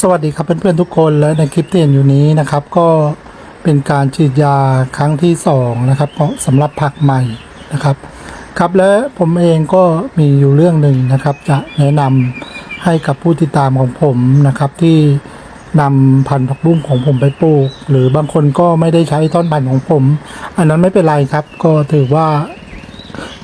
สวัสดีครับเพื่อนๆทุกคนและในคลิปที่เห็นอยู่นี้นะครับ ก็เป็นการฉีดยาครั้งที่สองนะครับเพราะสำหรับผักใหม่นะครับ ครับและผมเองก็มีอยู่เรื่องหนึ่งนะครับ จะแนะนำให้กับผู้ติดตามของผมนะครับที่นำพันธุ์ผักบุ้งของผมไปปลูก หรือบางคนก็ไม่ได้ใช้ต้นพันธุ์ของผม อันนั้นไม่เป็นไรครับ ก็ถือว่า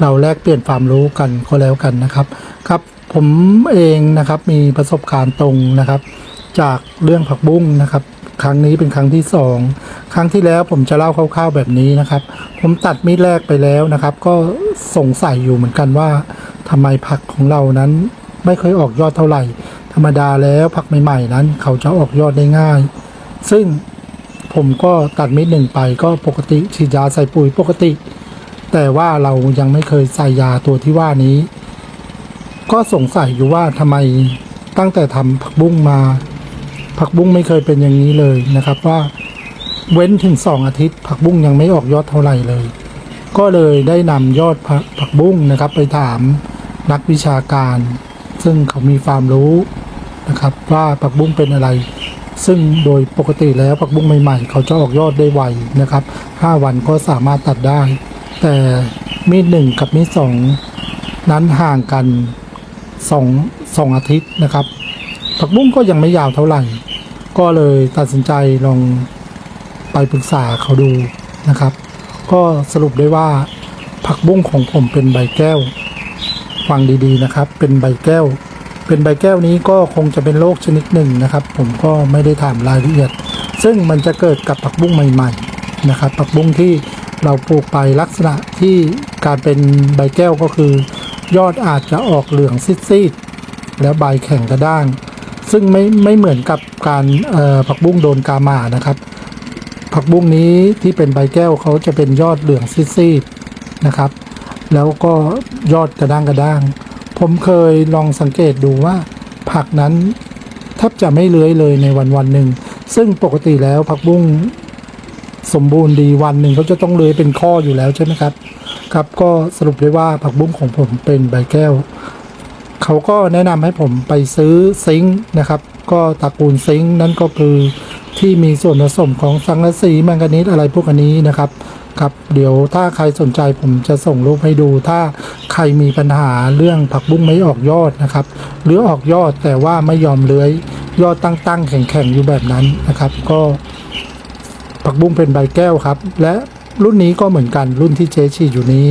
เราแลกเปลี่ยนความรู้กันก็แล้วกันนะครับ ครับผมเองนะครับมีประสบการณ์ตรงนะครับ จากเรื่องผักบุ้งนะครับ ครั้งนี้เป็นครั้งที่สองครั้งที่แล้วผมจะเล่าคร่าวๆแบบนี้นะครับ ผมตัดมีดแรกไปแล้วนะครับ ก็สงสัยอยู่เหมือนกันว่าทำไมผักของเรานั้นไม่เคยออกยอดเท่าไหร่ ธรรมดาแล้วผักใหม่ๆนั้น เขาจะออกยอดได้ง่าย ซึ่งผมก็ตัดมีดหนึ่งไปก็ปกติฉีดยาใส่ปุ๋ยปกติ แต่ว่าเรายังไม่เคยใส่ยาตัวที่ว่านี้ ก็สงสัยอยู่ว่าทำไมตั้งแต่ทำผักบุ้งมา ผักบุ้งไม่เคยเป็นอย่างนี้เลยนะครับ ว่าเว้นถึงสองอาทิตย์ ผักบุ้งยังไม่ออกยอดเท่าไหร่เลย ก็เลยได้นำยอดผักผักบุ้งนะครับ ไปถามนักวิชาการ ซึ่งเขามีความรู้นะครับ ว่าผักบุ้งเป็นอะไร ซึ่งโดยปกติแล้วผักบุ้งใหม่ๆ เขาจะออกยอดได้ไวนะครับ 5 วันก็สามารถตัดได้ แต่มีดหนึ่งกับมีดสองนั้นห่างกันสองสองอาทิตย์นะครับผักบุ้งก็ยังไม่ยาวเท่าไหร่ ก็เลยตัดสินใจลองไปปรึกษาเขาดูนะครับ ก็สรุปได้ว่าผักบุ้งของผมเป็นใบแก้วฟังดีๆนะครับ เป็นใบแก้ว เป็นใบแก้วนี้ก็คงจะเป็นโรคชนิดหนึ่งนะครับ ผมก็ไม่ได้ถามรายละเอียด ซึ่งมันจะเกิดกับผักบุ้งใหม่ ๆ นะครับผักบุ้งที่เราปลูกไปลักษณะที่การเป็นใบแก้วก็คือ ยอดอาจจะออกเหลืองซีดๆแล้วใบแข็งกระด้าง ซึ่งไม่ไม่เหมือนกับการผักบุ้งโดนกาหมานะครับ ผักบุ้งนี้ที่เป็นใบแก้วเขาจะเป็นยอดเหลืองซีดๆนะครับ แล้วก็ยอดกระด้างกระด้าง ผมเคยลองสังเกตดูว่าผักนั้นแทบจะไม่เลื้อยเลยในวันวันหนึ่งซึ่งปกติแล้วผักบุ้งสมบูรณ์ดีวันหนึ่งเขาจะต้องเลื้อยเป็นข้ออยู่แล้วใช่ไหมครับ ครับก็สรุปได้ว่าผักบุ้งของผมเป็นใบแก้ว เขาก็แนะนำให้ผมไปซื้อซิงค์นะครับ ก็ตระกูลซิงค์นั่นก็คือที่มีส่วนผสมของสังกะสีแมงกานีสอะไรพวกนี้นะครับครับเดี๋ยวถ้าใครสนใจผมจะส่งรูปให้ดู ถ้าใครมีปัญหาเรื่องผักบุ้งไม่ออกยอดนะครับ หรือออกยอดแต่ว่าไม่ยอมเลื้อยยอดตั้งๆแข็งๆอยู่แบบนั้นนะครับ ก็ ผักบุ้งเป็นใบแก้วครับ และรุ่นนี้ก็เหมือนกันรุ่นที่เจชีดอยู่นี้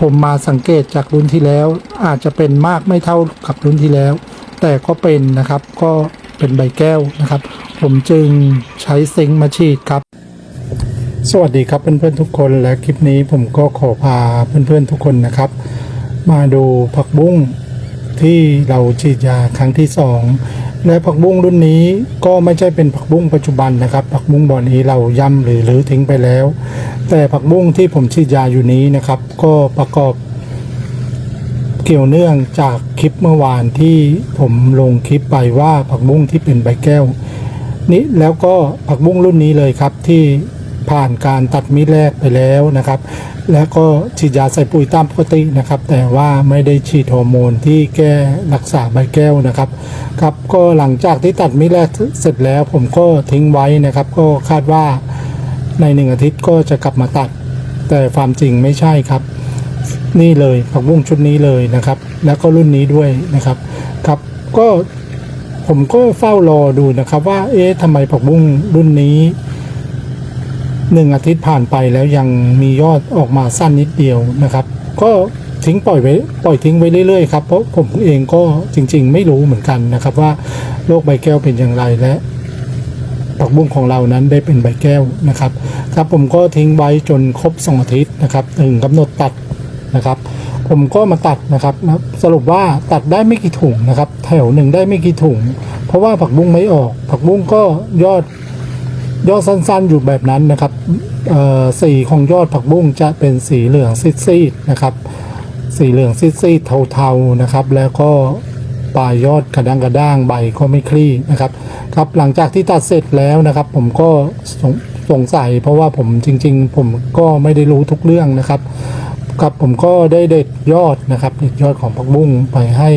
ผมมาสังเกตจากรุ่นที่แล้ว อาจจะเป็นมากไม่เท่ากับรุ่นที่แล้ว แต่ก็เป็นนะครับก็เป็นใบแก้วนะครับ ผมจึงใช้ซิงค์มาฉีดครับ สวัสดีครับเพื่อนๆทุกคนและคลิปนี้ผมก็ขอพาเพื่อนๆทุกคนนะครับ มาดูผักบุ้งที่เราฉีดยาครั้งที่สอง และผักบุ้งรุ่นนี้ก็ไม่ใช่เป็นผักบุ้งปัจจุบันนะครับ ผักบุ้งบ่อนี้เราย่ำหรือรื้อทิ้งไปแล้ว แต่ผักบุ้งที่ผมฉีดยาอยู่นี้นะครับ ก็ประกอบเกี่ยวเนื่องจากคลิปเมื่อวานที่ผมลงคลิปไปว่าผักบุ้งที่เป็นใบแก้ว นี่แล้วก็ผักบุ้งรุ่นนี้เลยครับที่ ผ่านการตัดมีดแรกไปแล้วนะครับ แล้วก็ฉีดยาใส่ปุ๋ยตามปกตินะครับ แต่ว่าไม่ได้ฉีดฮอร์โมนที่แก้รักษาใบแก้วนะครับครับก็หลังจากที่ตัดมีดแรกเสร็จแล้ว ผมก็ทิ้งไว้นะครับ ก็คาดว่าในหนึ่งอาทิตย์ก็จะกลับมาตัด แต่ความจริงไม่ใช่ครับ นี่เลยผักบุ้งชุดนี้เลยนะครับ แล้วก็รุ่นนี้ด้วยนะครับครับก็ผมก็เฝ้ารอดูนะครับว่า เอ๊ะทำไมผักบุ้งรุ่นนี้ หนึ่งอาทิตย์ผ่านไปแล้วยังมียอดออกมาสั้นนิดเดียวนะครับ ก็ทิ้งปล่อยไว้ปล่อยทิ้งไว้เรื่อยๆครับเพราะผมเองก็จริง ๆ ไม่รู้เหมือนกันนะครับว่าโรคใบแก้วเป็นอย่างไรและผักบุ้งของเรานั้นได้เป็นใบแก้วนะครับครับผมก็ทิ้งไว้จนครบสองอาทิตย์นะครับถึงกำหนดตัดนะครับ ผมก็มาตัดนะครับสรุปว่าตัดได้ไม่กี่ถุงนะครับ แถวหนึ่งได้ไม่กี่ถุง เพราะว่าผักบุ้งไม่ออก ผักบุ้งก็ยอด ยอดสั้นๆอยู่แบบนั้นนะครับสีของยอดผักบุ้งจะเป็นสีเหลืองซีดๆนะครับ สีเหลืองซีดๆเทาๆนะครับ แล้วก็ปลายยอดกระด้างกระด้างใบก็ไม่คลี่นะครับครับหลังจากที่ตัดเสร็จแล้วนะครับ ผมก็สงสงสัย เพราะว่าผมจริง ๆ ผมก็ไม่ได้รู้ทุกเรื่องนะครับครับผมก็ได้เด็ดยอดนะครับ เด็ดยอดของผักบุ้งไปให้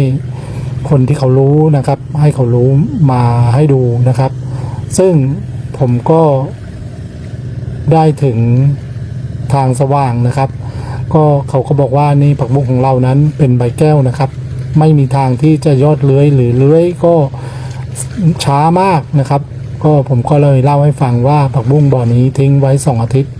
คนที่เขารู้นะครับ ให้เขารู้มาให้ดูนะครับ ซึ่ง ผมก็ได้ถึงทางสว่างนะครับ ก็เขาก็บอกว่านี่ผักบุ้งของเรานั้นเป็นใบแก้วนะครับ ไม่มีทางที่จะยอดเลื้อยหรือเลื้อยก็ช้ามากนะครับ ก็ผมก็เลยเล่าให้ฟังว่าผักบุ้งบ่อนี้ทิ้งไว้2อาทิตย์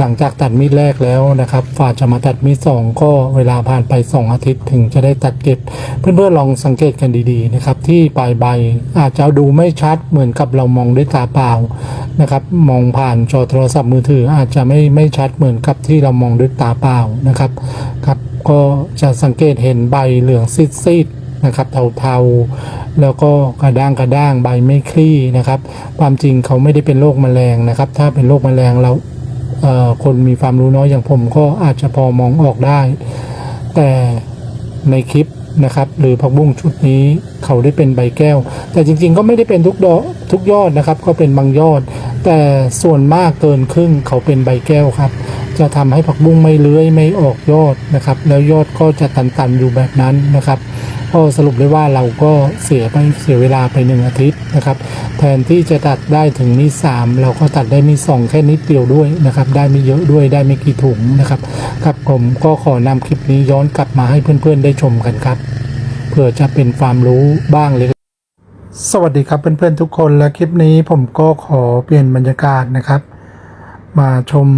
หลังจากตัดมีดแรกแล้วนะครับฝ่าจะมาตัดมีดสองก็เวลาผ่านไป 2 อาทิตย์ถึงจะได้ตัดเก็บ เพื่อนๆลองสังเกตกันดีๆนะครับที่ปลายใบอาจจะดูไม่ชัดเหมือนกับเรามองด้วยตาเปล่านะครับมองผ่านจอโทรศัพท์มือถืออาจจะไม่ไม่ชัดเหมือนกับที่เรามองด้วยตาเปล่านะครับครับก็จะสังเกตเห็นใบเหลืองซีดๆนะครับเทาๆ แล้วก็กระด้างกระด้างใบไม่คลี่นะครับ ความจริงเขาไม่ได้เป็นโรคแมลงนะครับ ถ้าเป็นโรคแมลงเรา คนมีความรู้น้อยอย่างผมก็อาจจะพอมองออกได้ แต่ในคลิปนะครับหรือผักบุ้งชุดนี้เขาได้เป็นใบแก้ว แต่จริงๆก็ไม่ได้เป็นทุกดอทุกยอดนะครับ ก็เป็นบางยอด แต่ส่วนมากเกินครึ่งเขาเป็นใบแก้วครับ จะทำให้ผักบุ้งไม่เลื้อยไม่ออกยอดนะครับ แล้วยอดก็จะตันๆอยู่แบบนั้นนะครับ ก็สรุปได้ว่าเราก็เสียไปเสียเวลาไปหนึ่งอาทิตย์นะครับ แทนที่จะตัดได้ถึงมีดสามเราก็ตัดได้มีดสองแค่นิดเดียวด้วยนะครับ ได้ไม่เยอะด้วยได้ไม่กี่ถุงนะครับครับผมก็ขอนำคลิปนี้ย้อนกลับมาให้เพื่อนๆได้ชมกันครับเพื่อจะเป็นความรู้บ้างเลยสวัสดีครับเพื่อนๆทุกคนและคลิปนี้ผมก็ขอเปลี่ยนบรรยากาศนะครับ มาชม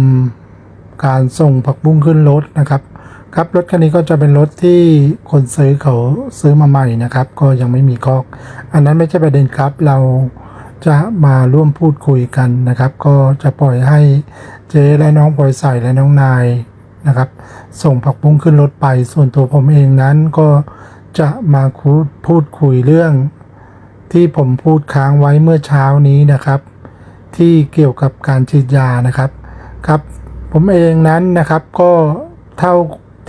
การส่งผักบุ้งขึ้นรถนะครับ ครับรถคันนี้ก็จะเป็นรถที่คนซื้อเขาซื้อมาใหม่นะครับ ก็ยังไม่มีคอก อันนั้นไม่ใช่ประเด็นครับ เราจะมาร่วมพูดคุยกันนะครับ ก็จะปล่อยให้เจ๊และน้องปล่อยใส่และน้องนายนะครับ ส่งผักบุ้งขึ้นรถไป ส่วนตัวผมเองนั้นก็จะมาคูพูดคุยเรื่อง ที่ผมพูดค้างไว้เมื่อเช้านี้นะครับ ที่เกี่ยวกับการฉีดยานะครับครับ ผมเองนั้นนะครับก็เท่า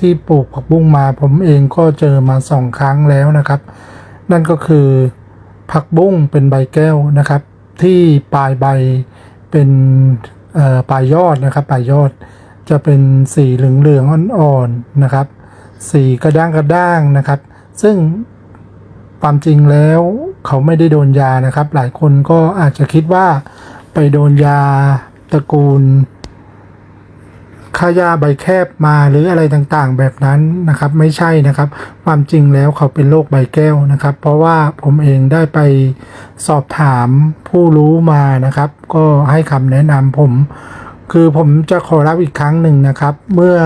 ที่ปลูกผักบุ้งมาผมเองก็เจอมาสองครั้งแล้วนะครับ นั่นก็คือผักบุ้งเป็นใบแก้วนะครับ ที่ปลายใบเป็นปลายยอดนะครับปลายยอดจะเป็นสีเหลืองๆอ่อนๆนะครับ สีกระด้างกระด้างนะครับ ซึ่งความจริงแล้วเขาไม่ได้โดนยานะครับ หลายคนก็อาจจะคิดว่าไปโดนยาตระกูล ค่ายาใบแคบมาหรืออะไรต่างๆ แบบนั้นนะครับ ไม่ใช่นะครับ ความจริงแล้วเขาเป็นโรคใบแก้วนะครับ เพราะว่าผมเองได้ไปสอบถามผู้รู้มานะครับ ก็ให้คำแนะนำผม คือผมจะขอรับอีกครั้งหนึ่งนะครับ เมื่อ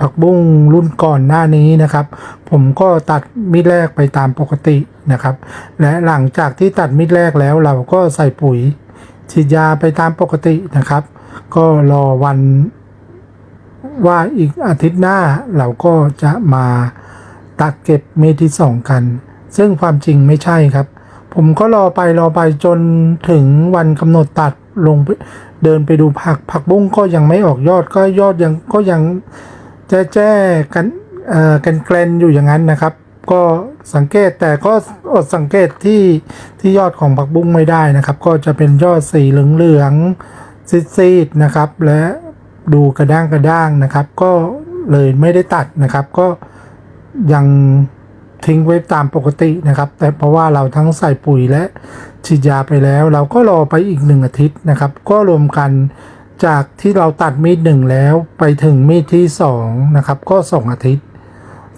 ผักบุ้งรุ่นก่อนหน้านี้นะครับ ผมก็ตัดมิดแรกไปตามปกตินะครับ และหลังจากที่ตัดมิดแรกแล้วเราก็ใส่ปุ๋ยฉีดยาไปตามปกตินะครับ ก็รอวัน ว่าอีกอาทิตย์หน้าเราก็จะมาตัดเก็บเม็ดที่สองกัน ซึ่งความจริงไม่ใช่ครับ ผมก็รอไปรอไปจนถึงวันกำหนดตัดลงเดินไปดูผักผักบุ้งก็ยังไม่ออกยอดก็ยอดยังก็ยังแจ้แจ้กันเอ่อกันแกลนอยู่อย่างนั้นนะครับ ก็สังเกตแต่ก็อดสังเกตที่ที่ยอดของผักบุ้งไม่ได้นะครับ ก็จะเป็นยอดสีเหลืองๆซีดๆนะครับ และ ดูกระด้างกระด้างนะครับ ก็เลยไม่ได้ตัดนะครับ ก็ยังทิ้งไว้ตามปกตินะครับ แต่เพราะว่าเราทั้งใส่ปุ๋ยและฉีดยาไปแล้ว เราก็รอไปอีกหนึ่งอาทิตย์นะครับ ก็รวมกันจากที่เราตัดมีดหนึ่งแล้วไปถึงมีดที่สองนะครับ ก็สองอาทิตย์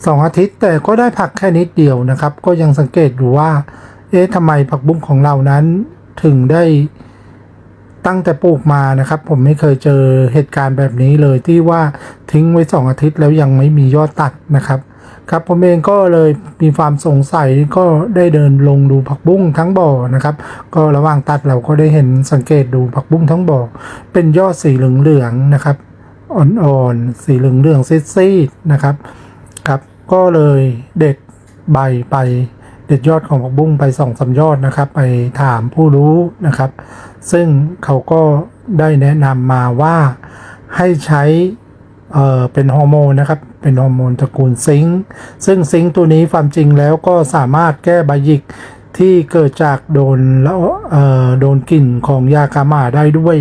สองอาทิตย์แต่ก็ได้ผักแค่นิดเดียวนะครับ ก็ยังสังเกตอยู่ว่า เอ๊ะทำไมผักบุ้งของเรานั้นถึงได้ ตั้งแต่ปลูกมานะครับ ผมไม่เคยเจอเหตุการณ์แบบนี้เลยที่ว่าทิ้งไว้สองอาทิตย์แล้วยังไม่มียอดตัดนะครับ ครับผมเองก็เลยมีความสงสัยก็ได้เดินลงดูผักบุ้งทั้งบ่อนะครับ ก็ระหว่างตัดเราก็ได้เห็นสังเกตดูผักบุ้งทั้งบ่อเป็นยอดสีเหลืองๆนะครับ อ่อนๆสีเหลืองๆซีดๆนะครับครับ ก็เลยเด็ดใบไปเด็ดยอดของผักบุ้งไปสองสามยอดนะครับ ไปถามผู้รู้นะครับ ซึ่งเขาก็ได้แนะนำมาว่าให้ใช้เเป็นฮอร์โมนนะครับ เป็นฮอร์โมนตระกูลซิงค์ซึ่งซิงค์ตัวนี้ความจริงแล้วก็สามารถแก้ใบหยิกที่เกิดจากโดนแล้วโดนกลิ่นของยาคาหมาได้ด้วย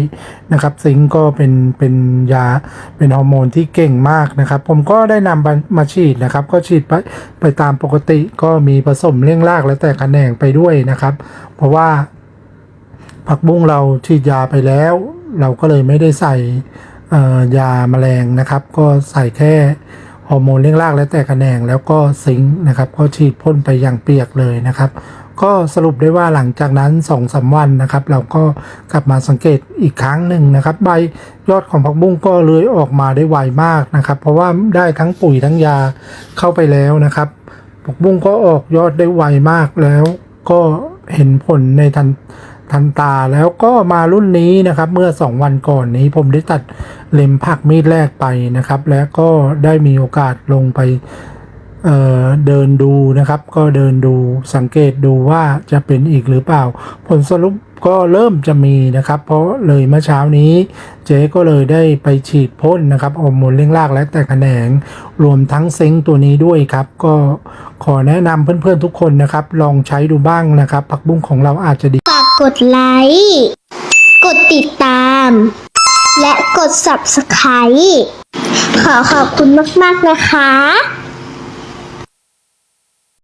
นะครับ ซิงก็เป็นเป็นยาเป็นฮอร์โมนที่เก่งมากนะครับ ผมก็ได้นำมามาฉีดนะครับ ก็ฉีดไปไปตามปกติก็มีผสมเลี่ยงรากและแต่ขแขนงไปด้วยนะครับ เพราะว่า ผักบุ้งเราฉีดยาไปแล้ว เราก็เลยไม่ได้ใส่ยาแมลงนะครับ ก็ใส่แค่ฮอร์โมนเลี้ยงรากและแต่กระแหนงแล้วก็ซิงค์นะครับ ก็ฉีดพ่นไปอย่างเปียกเลยนะครับ ก็สรุปได้ว่าหลังจากนั้น2อสาวันนะครับ เราก็กลับมาสังเกตอีกครั้งหนึ่งนะครับ ใบยอดของผักบุ้งก็เลื้อยออกมาได้ไวมากนะครับ เพราะว่าได้ทั้งปุ๋ยทั้งยาเข้าไปแล้วนะครับผักบุ้งก็ออกยอดได้ไวมากแล้ว ก็เห็นผลในทัน ทันตาแล้วก็มารุ่นนี้นะครับ เมื่อ 2 วันก่อนนี้ผมได้ตัดเล็มผักมีดแรกไปนะครับ แล้วก็ได้มีโอกาสลงไปเเดินดูนะครับ ก็เดินดูสังเกตดูว่าจะเป็นอีกหรือเปล่า ผลสรุปก็เริ่มจะมีนะครับ เพราะเลยเมื่อเช้านี้เจ๊ก็เลยได้ไปฉีดพ่นนะครับฮอร์โมนเลี้ยงรากและแต่แขนง รวมทั้งเซ็งตัวนี้ด้วยครับ ก็ขอแนะนำเพื่อนๆทุกคนนะครับ ลองใช้ดูบ้างนะครับ ผักบุ้งของเราอาจจะดี กดไลค์ กดติดตาม และกด subscribe ขอขอบคุณมาก ๆ นะคะ